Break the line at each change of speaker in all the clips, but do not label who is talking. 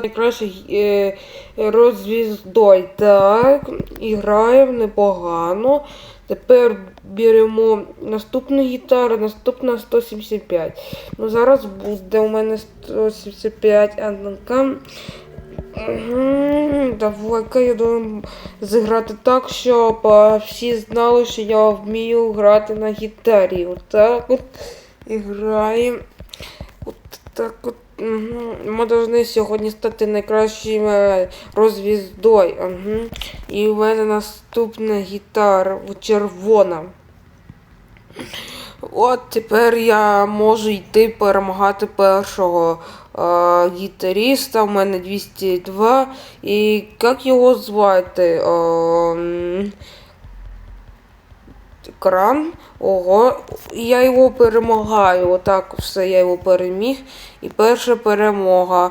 найкраще е, розвіздой. Так, і граємо непогано. Тепер беремо наступну гітару, наступна 175. Ну зараз буде у мене 175 однака. Мгм, Давай-ка я думаю зіграти так, щоб всі знали, що я вмію грати на гітарі. Отак от і граємо. От так от. Ми повинні сьогодні стати найкращим е, розвіздою. Угу. І в мене наступна гітара червона. От тепер я можу йти перемагати першого е, гітаріста. У мене 202. І як його звати? Е, кран. Ого, я його перемагаю. Отак все, я його переміг. І перша перемога.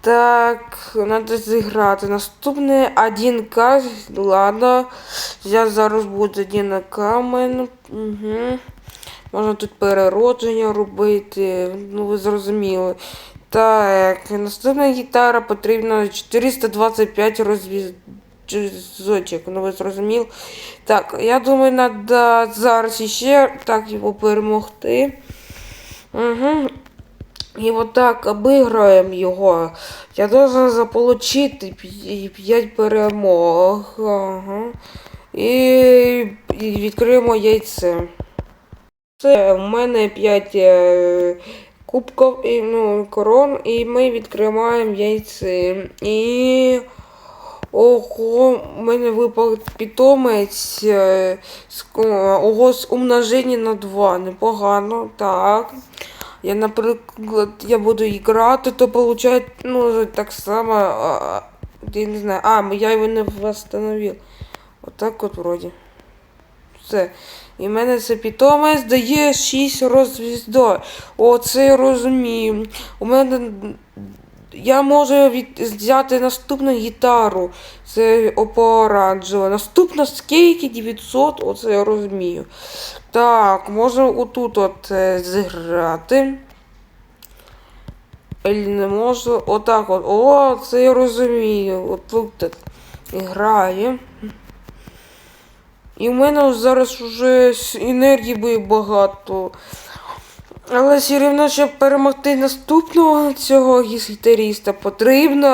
Так, треба зіграти. Наступне 1К. Ладно. Я зараз буду 1К в мене. Угу. Можна тут переродження робити. Ну, ви зрозуміли. Так, наступна гітара потрібно 425 розв'язочок. Ну, ви зрозуміли. Так, я думаю, треба зараз іще так його перемогти. Угу. І отак обіграємо його. Я должен заполучити 5 перемог. Ага. І, і відкриємо яйце. Це в мене 5 е, кубків і, ну, корон, і ми відкриваємо яйце. І. Ого, у мене випав питомець. е, ко- Ого, з умноження на 2. Непогано. Так. Я, наприклад, я буду грати, то виходить, ну, так само. а, Я не знаю. А, я його не восстановив. Отак от вроді. Все. І в мене це питомець дає 6 розвіздо. О, це я розумію. У мене. Я можу від... взяти наступну гітару. Це опоранжева. Наступна скільки 900, оце я розумію. Так, можу отут от е, зіграти. Не можу. Отак от. О, це я розумію. От тут грає. І в мене зараз вже енергії багато. Але все одно, щоб перемогти наступного цього гітаріста, потрібно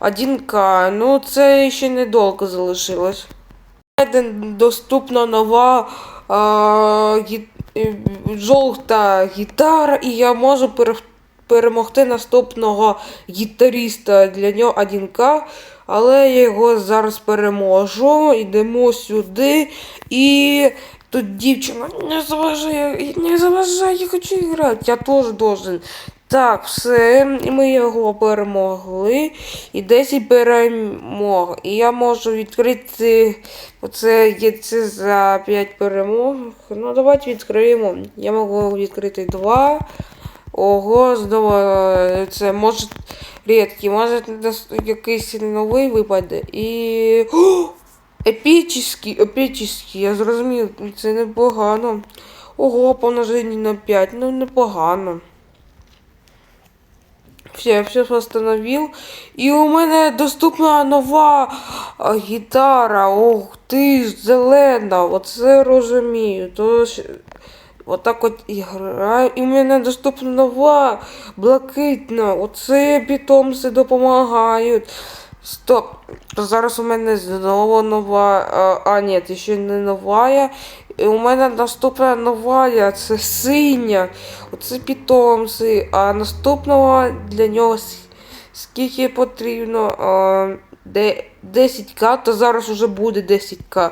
1К. Ну, це ще недовго залишилось. Доступна нова а, гі... е, жовта гітара, і я можу пере... перемогти наступного гітаріста. Для нього 1К. Але я його зараз переможу. Йдемо сюди. І тут дівчина не заважає, не заважає, я хочу грати. Я теж должен. Так, все, і ми його перемогли. І 10 перемог. І я можу відкрити оце яйце за 5 перемог. Ну, давайте відкриємо. Я можу відкрити 2. Ого, знову це може рідкий, може якийсь новий випаде. І. О! Епічний, епічний, я зрозумів, це непогано. Ого, помножені на 5, ну непогано. Все, я все восстановил. І у мене доступна нова гітара. Ох ти, ж, зелена. Оце розумію. Тож, отак от і граю. І у мене доступна нова блакитна. Оце питомці допомагають. Стоп. Зараз у мене знову нова. А, а ні, ще не нова. І у мене наступна нова, це синя. Оце питомці. А наступного для нього скільки потрібно? А, 10к, то зараз уже буде 10к.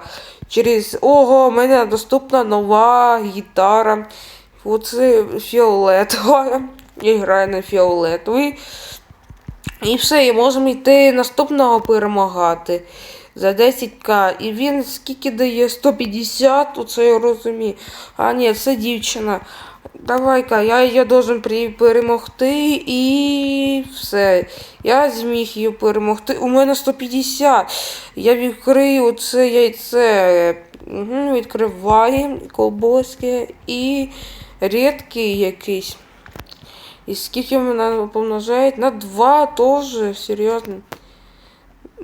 Через. Ого, у мене доступна нова гітара. Оце фіолетова. Я граю на фіолетовий. І все, і можемо йти наступного перемагати за 10к. І він скільки дає? 150, оце я розумію. А ні, це дівчина. Давай-ка, я її должен перемогти і все. Я зміг її перемогти. У мене 150. Я відкрию це яйце. Угу, відкриваємо колбоски і рідкий якийсь. І скільки мене помножають? На 2 теж, серйозно.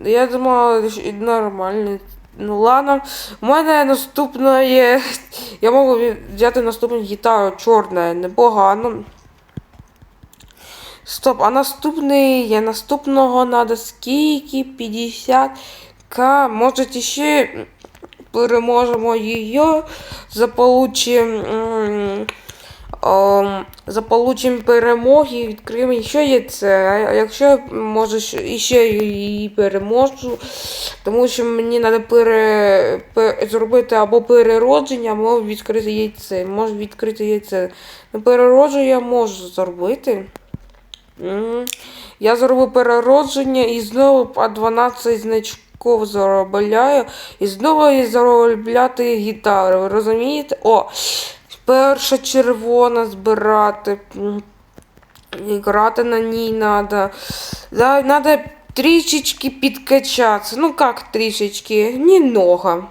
Я думала, нормально. Ну ладно. У мене наступна. Я можу взяти наступну гітару чорна, непогано. Стоп, а наступний є наступного надо скільки? 50к. Може ще переможемо її. Заполучим. Ем, Заполучим перемоги, відкриємо ще є це. А якщо можеш іще її переможу, тому що мені треба пере, пе- зробити або переродження, або відкрити яйце. Можу відкрити яйце. Ну, переродження я можу зробити. Я зробив переродження і знову по 12 значків заробляю. І знову заробляти гітару. Розумієте? О! Перша червона збирати. І Грати на ній треба. Надо трішечки підкачатися. Ну як трішечки? Немного.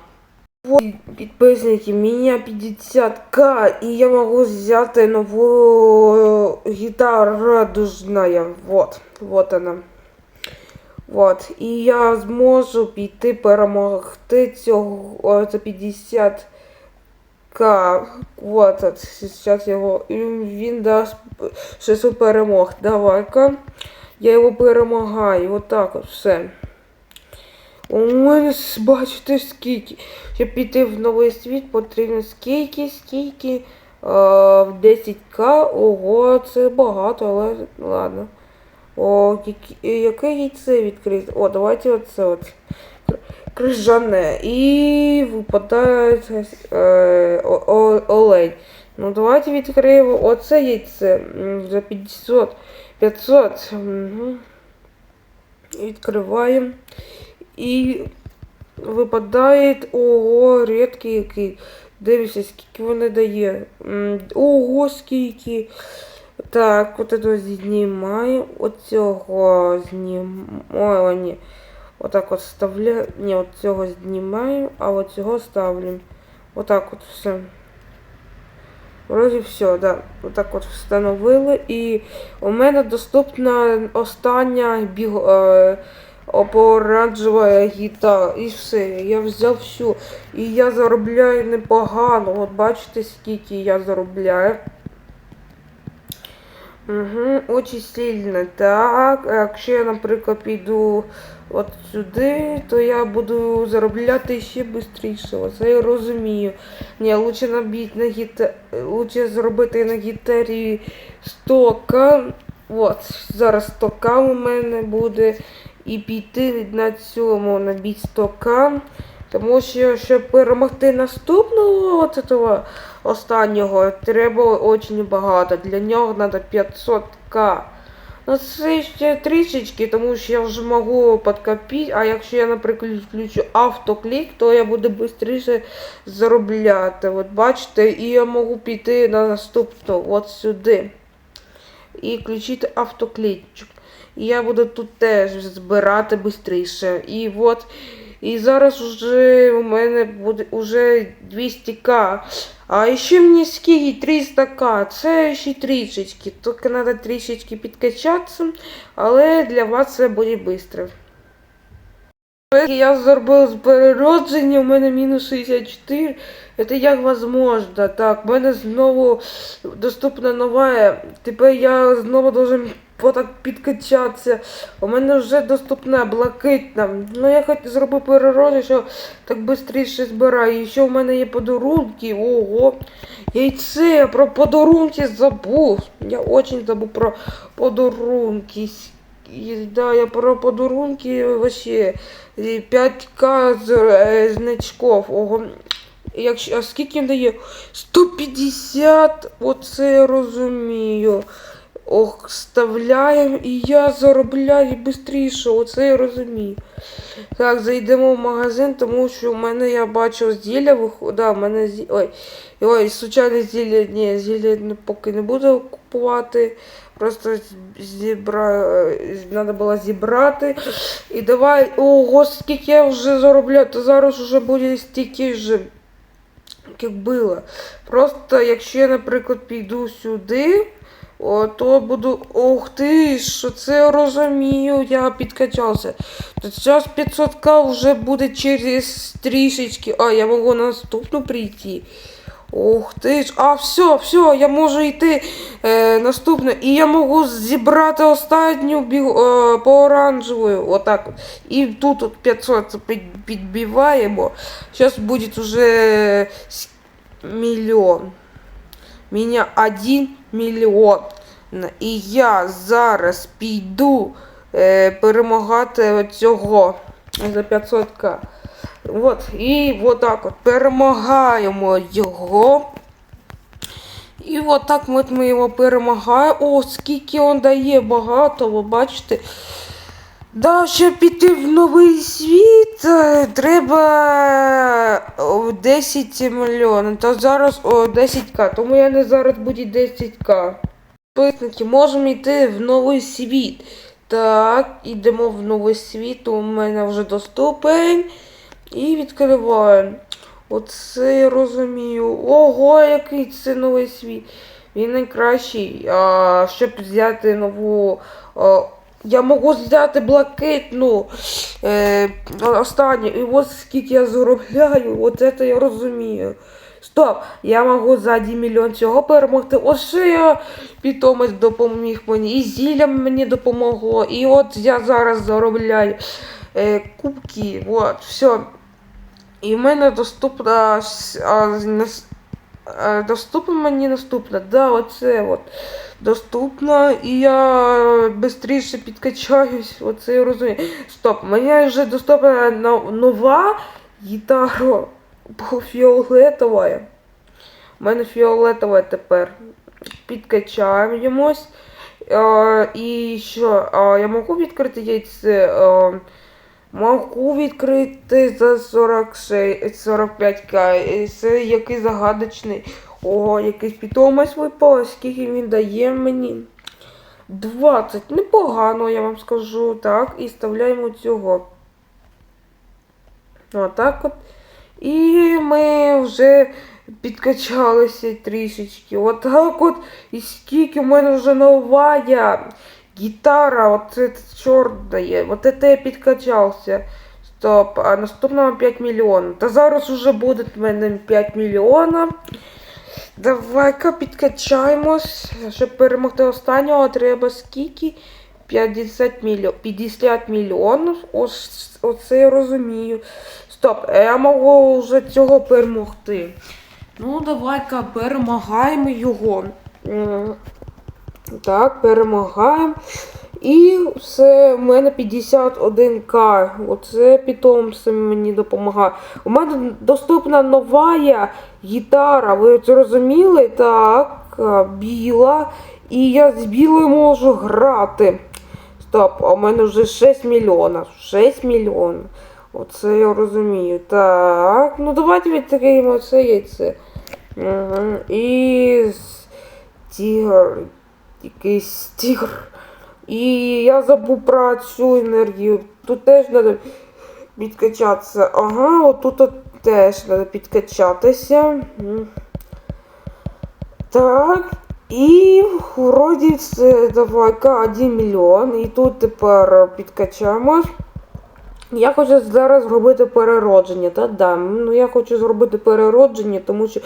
Вот, підписники, меня 50к, и я могу взять новую гитару радужная. Вот, вот она. Вот. І я зможу піти перемогти цього за 50к. Вот, от, сейчас його. Він дасть щось перемог. Давай-ка. Я його перемагаю. Вот так от все. У мене бачите скільки. Щоб піти в новий світ, потрібно скільки, скільки. Е, в 10к. Ого, це багато, але ладно. О, яке яйце відкрити? О, давайте оце от. Кр- Крижане. І випадає е, о- о- олень. Ну давайте відкриємо оце яйце за 500. 500. Угу. Відкриваємо. І випадає ого, рідкий який. Дивіться, скільки вони дає. Ого, скільки. Так, от це знімаю. Оцього знімаю. Ой. Отак от вставляю. Ні, от цього знімаю, а от цього ставлю. Отак от все. Вроді все, да. Отак от встановили. І у мене доступна остання біг. Е, оранжева гітара. І все. Я взяв всю. І я заробляю непогано. От бачите, скільки я заробляю. Угу, очень сильно. Так, якщо я, наприклад, піду от сюди, то я буду заробляти ще швидше. Оце я розумію. Ні, лучше набити на гіта... лучше зробити на гітарі 100к. От, зараз 100к у мене буде. І піти на цьому набити 100к. Тому що, щоб перемогти наступного этого останнього, треба дуже багато. Для нього треба 500к. Ну це ще трішечки, тому що я вже можу підкопити, а якщо я, наприклад, включу автоклік, то я буду швидше заробляти. От бачите, і я можу піти на наступну, от сюди. І включити автоклічик. І я буду тут теж збирати швидше. І от. І зараз вже у мене буде уже 200к. А ще мені скільки 300к. Це ще трішечки. Тільки треба трішечки підкачатися, але для вас це буде швидко. Я зробив з переродження, у мене мінус 64. Це як возможно? Так, в мене знову доступна нова. Тепер я знову должен отак підкачатися. У мене вже доступна блакитна. Ну я хоч зробив переродження, що так швидше збираю. І ще у мене є подарунки. Ого. Яйце, про подарунки забув. Я очень забув про подарунки. Да, я про подарунки вообще 5к е, значков. Ого. Якщо, а скільки дає? 150, оце я розумію. Ох, вставляємо і я заробляю швидше, оце я розумію. Так, зайдемо в магазин, тому що в мене я бачив зілля виходить. Да, в мене зі... Ой, ой, случайно зілля, ні, зілля поки не буду купувати. Просто зібра... треба було зібрати. І давай, ого, скільки я вже заробляю, то зараз вже буде стільки ж, як було. Просто якщо я, наприклад, піду сюди, О, то буду. Ух ти, що це розумію, я підкачався. Зараз 500к вже буде через трішечки. А, я можу на наступну прийти. Ух ти ж, а все, все, я можу йти е, наступне. І я можу зібрати останню біг, е, по оранжевою. Отак. от. І тут от 500 під, підбиваємо. Зараз буде вже мільйон. Меня 1 мільйон. І я зараз піду е, перемагати цього за 500к. От, і отак от перемагаємо його. І отак от ми його перемагаємо. О, скільки він дає багато, ви бачите. Да, щоб піти в новий світ, е, треба 10 мільйонів. Та зараз о, 10к, тому я не зараз буде 10к. Підписники, можемо йти в новий світ. Так, йдемо в новий світ, у мене вже доступен. І відкриваємо. Оце я розумію. Ого, який це новий світ. Він найкращий. А, щоб взяти нову. А, я можу взяти блакитну. Е, останню. І ось скільки я заробляю. От це я розумію. Стоп, я можу за 1 мільйон цього перемогти. Ось я питомець допоміг мені. І зілля мені допомогло. І от я зараз заробляю е, кубки. От, все. І в мене доступна а, а, доступна мені наступна. Да, оце от. Доступна, і я швидше підкачаюсь, оце я розумію. Стоп, мені вже доступна нова гітара фіолетова. У мене фіолетова тепер. Підкачаємось. Е, і що? А, я можу відкрити яйце? Можу відкрити за 46, 45к. Це який загадочний. О, якийсь питомець випав, скільки він дає мені. 20. Непогано, я вам скажу. Так, і вставляємо цього. Отак от. І ми вже підкачалися трішечки. Отак от. І скільки в мене вже нова я. Гітара, оце чорт дає. От це я підкачався. Стоп, а наступного 5 мільйонів. Та зараз уже буде в мене 5 мільйонів. Давай-ка підкачаємось. Щоб перемогти останнього, треба скільки? 50 мільйонів. 50 мільйонів. Ось оце я розумію. Стоп, я можу вже цього перемогти. Ну, давай-ка перемагаємо його. Так, перемагаємо. І все, у мене 51к. Оце питомце мені допомагає. У мене доступна нова гітара. Ви зрозуміли? Так, біла. І я з білою можу грати. Стоп, а у мене вже 6 мільйонів. 6 мільйонів. Оце я розумію. Так, ну давайте відкриємо це яйце. Угу. І тігр. Якийсь тігр. І я забув про цю енергію. Тут теж треба підкачатися. Ага, отут от теж треба підкачатися. Так. І вроді це давай-ка 1 мільйон. І тут тепер підкачаємось. Я хочу зараз зробити переродження, та да. Ну я хочу зробити переродження, тому що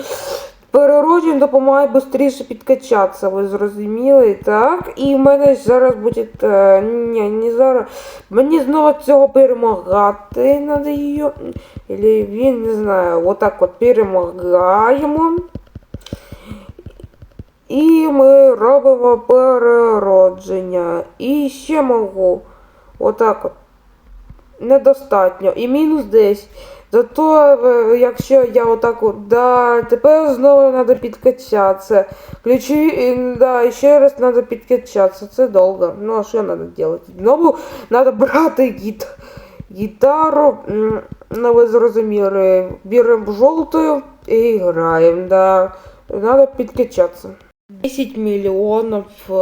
переродження допомагає швидше підкачатися, ви зрозуміли, так? І в мене зараз буде. Е, ні, не зараз. Мені знову цього перемагати надо її. Или він не знаю, отак от перемагаємо. І ми робимо переродження. І ще можу. Отак от недостатньо. І мінус десь. Зато, е, якщо я отак от, да, тепер знову треба підкачатися. Ключі, да, ще раз треба підкачатися. Це довго. Ну, а що треба робити? Знову треба брати гіт, гітару. Ну, ви зрозуміли. Беремо жовтою і граємо, да. Треба підкачатися. 10 мільйонів е,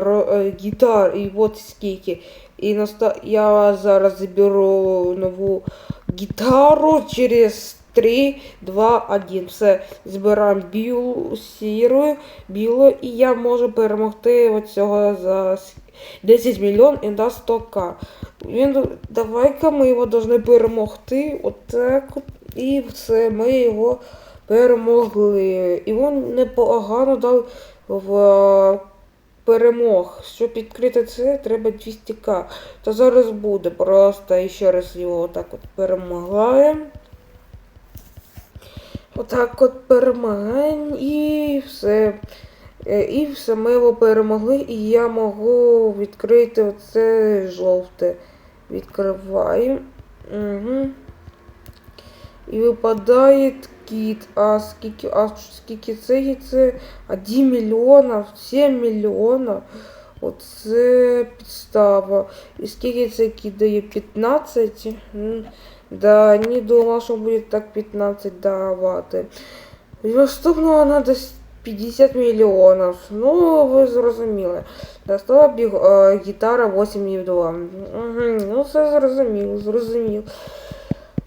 ро- е, гітар, і от скільки. І наста... я зараз заберу нову гітару через 3, 2, 1. Все, збираємо білу, сіру, білу, і я можу перемогти оцього за 10 мільйон і дасть 100к. Він, давай-ка ми його повинні перемогти. Отак. І все, ми його перемогли. І він непогано дав в перемог. Щоб відкрити це, треба 200к. То зараз буде. Просто ще раз його отак от перемагаємо. Отак от перемагаємо і все. Е, І все ми його перемогли, і я можу відкрити оце жовте. Відкриваємо. Угу. І випадає кіт. А скільки, а скільки це? Це 1 мільйона, 7 мільйонів. Оце підстава. І скільки це кіт дає? 15? Да, не думав, що буде так 15 давати. Наступного треба 50 мільйонів. Ну, ви зрозуміли. Достала біг, е, гітара 8,2. Угу, ну, все зрозуміло, зрозуміло.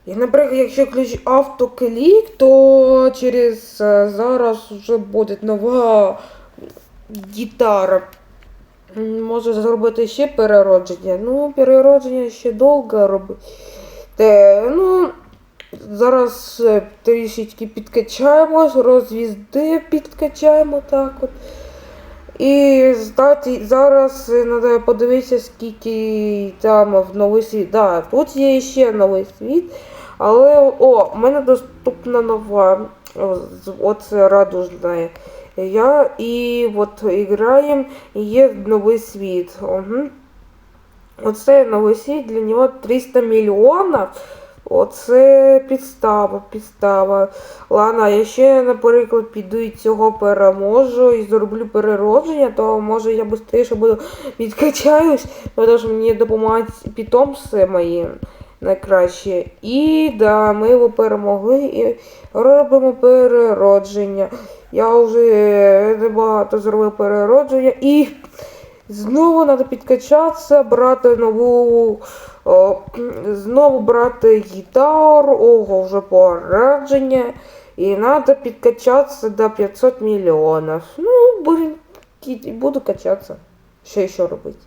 І, наприклад, якщо ключ автоклік, то через е, зараз вже буде нова гітара. Може зробити ще переродження. Ну, переродження ще довго робити. Ну, зараз е, трішечки підкачаємо, розвізди підкачаємо так от. І здати, зараз треба подивитися, скільки там в новий світ. Да, тут є ще новий світ. Але о, у мене доступна нова. о, Оце радужна. Я і от граємо, і є новий світ. Угу. Оце новий світ, для нього 300 мільйонів. Оце підстава, підстава. Ладно, я ще, наприклад, піду і цього переможу і зроблю переродження, то може я швидше буду відкачаюсь, тому що мені допомагають питомці мої найкраще. І да, ми його перемогли і робимо переродження. Я вже небагато зробив переродження і знову треба підкачатися, брати нову. О, знову брати гітару, ого, вже порадження. І треба підкачатися до 500 мільйонів. Ну, буду качатися. Що ще робити?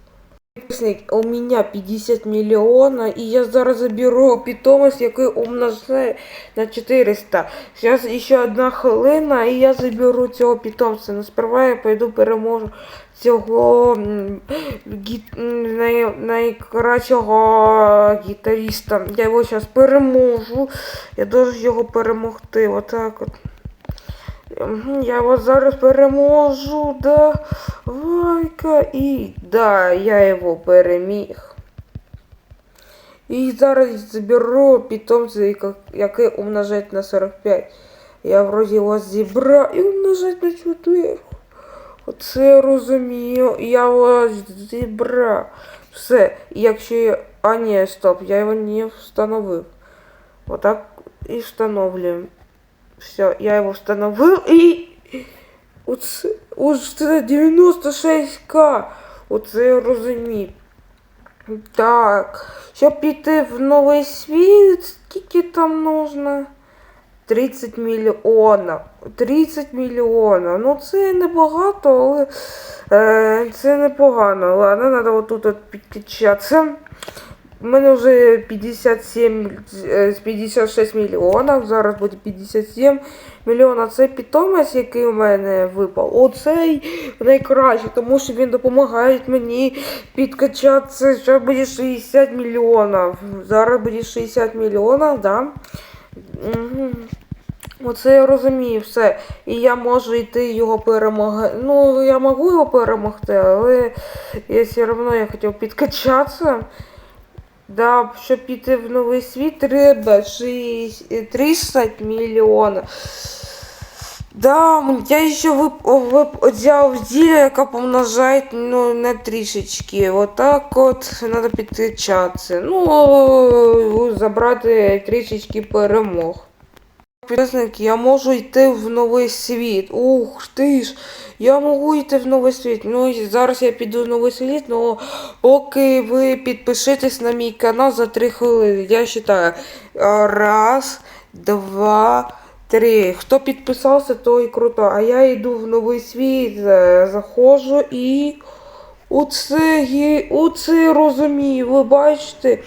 Підписник, У мене 50 мільйонів, і я зараз заберу питомець, який умножає на 400. Зараз ще одна хвилина, і я заберу цього питомця. Но сперва я пойду переможу цього най... найкращого гітаріста. Я його зараз переможу. Я должен його перемогти. Отак от. Я його зараз переможу, да. Вайка і да, я його переміг. І зараз заберу питомця, який умножає на 45. Я вроді його зібрав і умножать на 4. Оце розумію. Я його зібрав. Все. Якщо. А ні, стоп, я його не встановив. Отак і встановлюємо. Все, я його встановив і. Оце, оце 96к. Оце розумію. Так. Щоб піти в новий світ, скільки там нужно? 30 мільйонів. 30 мільйонів. Ну це небагато, але е, це непогано. Ладно, треба отут от підкачатися. У мене вже 57, е, 56 мільйонів, зараз буде 57 мільйонів. Це питомець, який у мене випав. Оцей найкращий, тому що він допомагає мені підкачатися. Ще буде 60 мільйонів. Зараз буде 60 мільйонів, да? Оце я розумію все. І я можу йти його перемогти. Ну, я можу його перемогти, але я все одно я хотів підкачатися. Да, щоб піти в новий світ, треба 6, 300 мільйонів. Да, я ще взяв зілля, яка помножає ну, на трішечки. Отак от треба підкачатися. Ну, забрати трішечки перемог. Підписники, я можу йти в новий світ. Ух ти ж, я можу йти в новий світ. Ну, і зараз я піду в новий світ, але поки ви підпишетесь на мій канал за 3 хвилини. Я вважаю. Раз, два, три. Хто підписався, той круто. А я йду в новий світ, е, заходжу і. Оце оце розумію, ви бачите.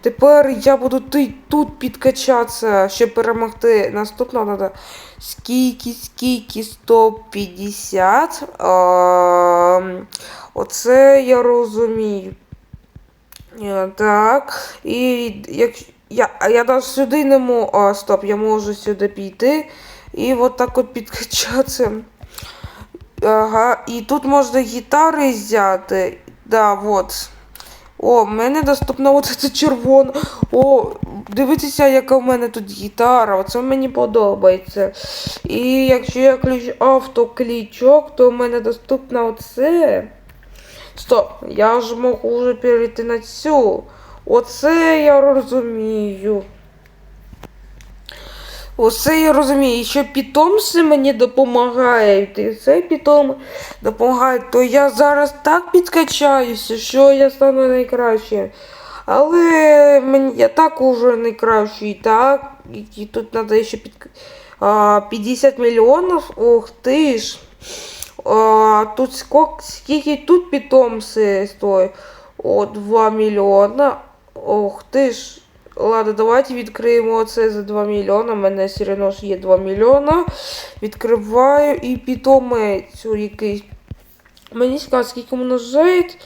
Тепер я буду тут підкачатися, щоб перемогти. Наступно треба скільки, скільки, 150. А, оце я розумію. Е, Так. І як я, я навіть сюди не можу. А, стоп, я можу сюди піти. І от так от підкачатися. Ага, і тут можна гітари взяти. Да, вот. О, в мене доступна оце червона. О, дивіться, яка в мене тут гітара. Оце мені подобається. І якщо я ключ автоклічок, то в мене доступна оце. Стоп, я ж можу вже перейти на цю. Оце я розумію. Оце я розумію, що питомці мені допомагають, і цей питом допомагає, то я зараз так підкачаюся, що я стану найкращим. Але мені, я так уже найкращий, так. І тут треба ще під, а, 50 мільйонів. Ох ти ж. А, тут скільки, скільки тут питомці стоїть? О, 2 мільйона. Ох ти ж. Ладно, давайте відкриємо це за 2 мільйона. У мене все одно є 2 мільйона. Відкриваю і питомець якийсь. Мені цікаво, скільки воно жить.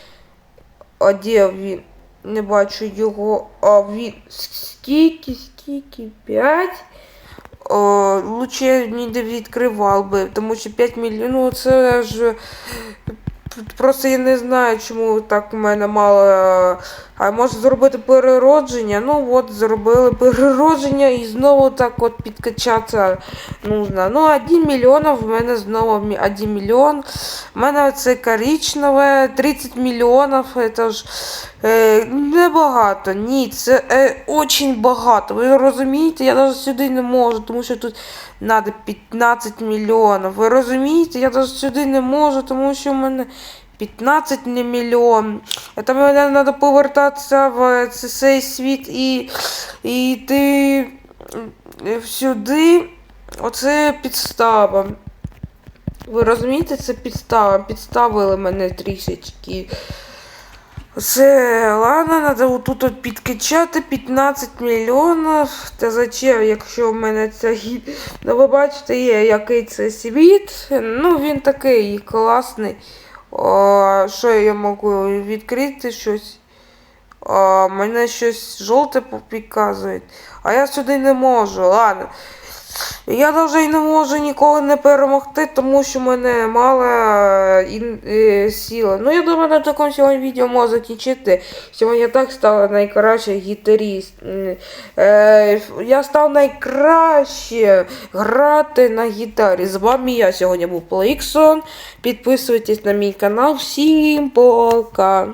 А де він? Не бачу його. А він. Скільки, скільки? 5? О, лучше ніде відкривав би, тому що 5 мільйонів ну, це ж. Просто я не знаю, чому так у мене мало. А може зробити переродження? Ну от зробили переродження і знову так от підкачатися нужно. Ну, 1 мільйон в мене знову 1 мільйон. У мене це коричневе, 30 мільйонів. Це ж е, небагато. Ні, це е, очень багато. Ви розумієте, я навіть сюди не можу, тому що тут треба 15 мільйонів. Ви розумієте, я навіть сюди не можу, тому що в мене 15 не мільйон. Це мені треба повертатися в цей світ і, і йти сюди. Оце підстава. Ви розумієте, це підстава. Підставили мене трішечки. Це ладно, треба тут от підкачати 15 мільйонів. Та зачем, якщо в мене ця гід. Ну, ви бачите, є який це світ. Ну, він такий класний. О, що я можу відкрити щось? А, мене щось жовте показує. А я сюди не можу. Ладно. Я навіть не можу нікого не перемогти, тому що мене мало е, е. Ну, я думаю, на такому сьогодні відео можу закінчити. Сьогодні я так став найкращий гітаріст. Е, я став найкраще грати на гітарі. З вами я сьогодні був Плейксон. Підписуйтесь на мій канал. Всім пока!